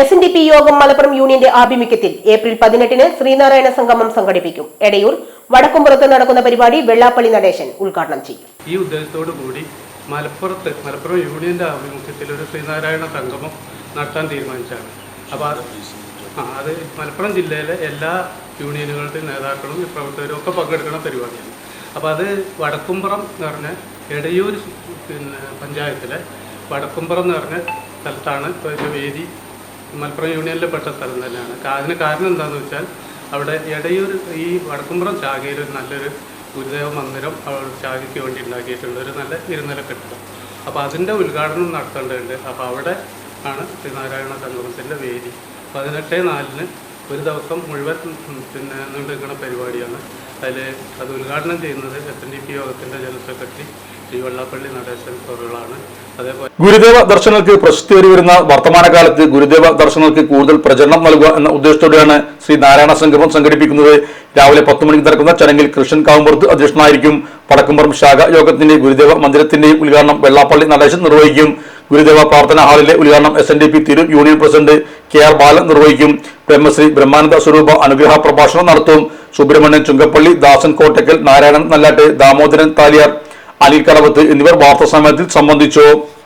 S N D P യോഗം മലപ്പുറം യൂണിയന്റെ ആഭിമുഖ്യത്തിൽ ഏപ്രിൽ പതിനെട്ടിന് ശ്രീനാരായണ സംഗമം സംഘടിപ്പിക്കും. എടയൂർ വടക്കുംപുറത്ത് നടക്കുന്ന പരിപാടി വെള്ളാപ്പള്ളി നടേശൻ ഉദ്ഘാടനം ചെയ്യും. ഈ ഉദ്ദേശത്തോടു കൂടി മലപ്പുറത്ത് മലപ്പുറം യൂണിയന്റെ ആഭിമുഖ്യത്തിൽ ഒരു ശ്രീനാരായണ സംഗമം നടത്താൻ തീരുമാനിച്ചാണ്. അപ്പോൾ അത് അത് മലപ്പുറം ജില്ലയിലെ എല്ലാ യൂണിയനുകളുടെ നേതാക്കളും പ്രവർത്തകരും ഒക്കെ പങ്കെടുക്കുന്ന പരിപാടിയാണ്. അപ്പോൾ അത് വടക്കുംപുറം എന്ന് പറഞ്ഞ എടയൂർ പിന്നെ പഞ്ചായത്തിലെ വടക്കുംപുറം എന്ന് പറഞ്ഞ സ്ഥലത്താണ് ഇപ്പോൾ വേദി മലപ്പുറം യൂണിയനിൽ പെട്ട സ്ഥലം തന്നെയാണ്. അതിന് കാരണം എന്താണെന്ന് വെച്ചാൽ അവിടെ ഇടയൂർ ഈ വടക്കുംപുറം ചാകയിൽ ഒരു നല്ലൊരു ഗുരുദേവ മന്ദിരം അവിടെ ചാകയ്ക്ക് വേണ്ടി ഉണ്ടാക്കിയിട്ടുണ്ട്. ഒരു നല്ല ഇരുനില കെട്ടിടം. അപ്പോൾ അതിന്റെ ഉദ്ഘാടനം നടത്തേണ്ടതുണ്ട്. അപ്പോൾ അവിടെ ആണ് ശ്രീനാരായണ സംഗമത്തിന്റെ വേദി. പതിനെട്ട് നാലിന് ഒരു ദിവസം മുഴുവൻ പിന്നെ നീണ്ടുനിൽക്കുന്ന പരിപാടിയാണ്. അതിൽ അത് ഉദ്ഘാടനം ചെയ്യുന്നത് എസ് എൻ ഡി പി യോഗത്തിന്റെ ജനറൽ സെക്രട്ടറി ശ്രീ വെള്ളാപ്പള്ളി നടേശൻ അതേപോലെ ഗുരുദേവ ദർശനങ്ങൾക്ക് പ്രശസ്തി വരുന്ന വർത്തമാനകാലത്ത് ഗുരുദേവ ദർശനങ്ങൾക്ക് കൂടുതൽ പ്രചരണം നൽകുക എന്ന ഉദ്ദേശത്തോടെയാണ് ശ്രീ നാരായണ സംഗമം സംഘടിപ്പിക്കുന്നത്. രാവിലെ പത്ത് മണിക്ക് നടക്കുന്ന ചടങ്ങിൽ കൃഷ്ണൻ കാവുമ്പുറത്ത് അധ്യക്ഷനായിരിക്കും. പടക്കുംപുറം ശാഖ യോഗത്തിന്റെ ഗുരുദേവ മന്ദിരത്തിന്റെയും ഉദ്ഘാടനം വെള്ളാപ്പള്ളി നടേശൻ നിർവഹിക്കും. ഗുരുദേവ പ്രാർത്ഥന ഹാളിലെ ഉദ്ഘാടനം S N D P Tirur union president K R Balan നിർവഹിക്കും. ബ്രഹ്മശ്രീ ബ്രഹ്മാനന്ദ സ്വരൂപ അനുഗ്രഹ പ്രഭാഷണം നടത്തും. സുബ്രഹ്മണ്യൻ ചുങ്കപ്പള്ളി ദാസൻ കോട്ടക്കൽ നാരായണൻ നല്ലാട്ട് ദാമോദരൻ താലിയാർ അനിൽ കടവത്ത് എന്നിവർ വാർത്താസമ്മേളനത്തിൽ സംബന്ധിച്ചു.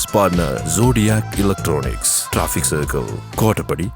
news partner Zodiac electronics traffic circle Kottappadi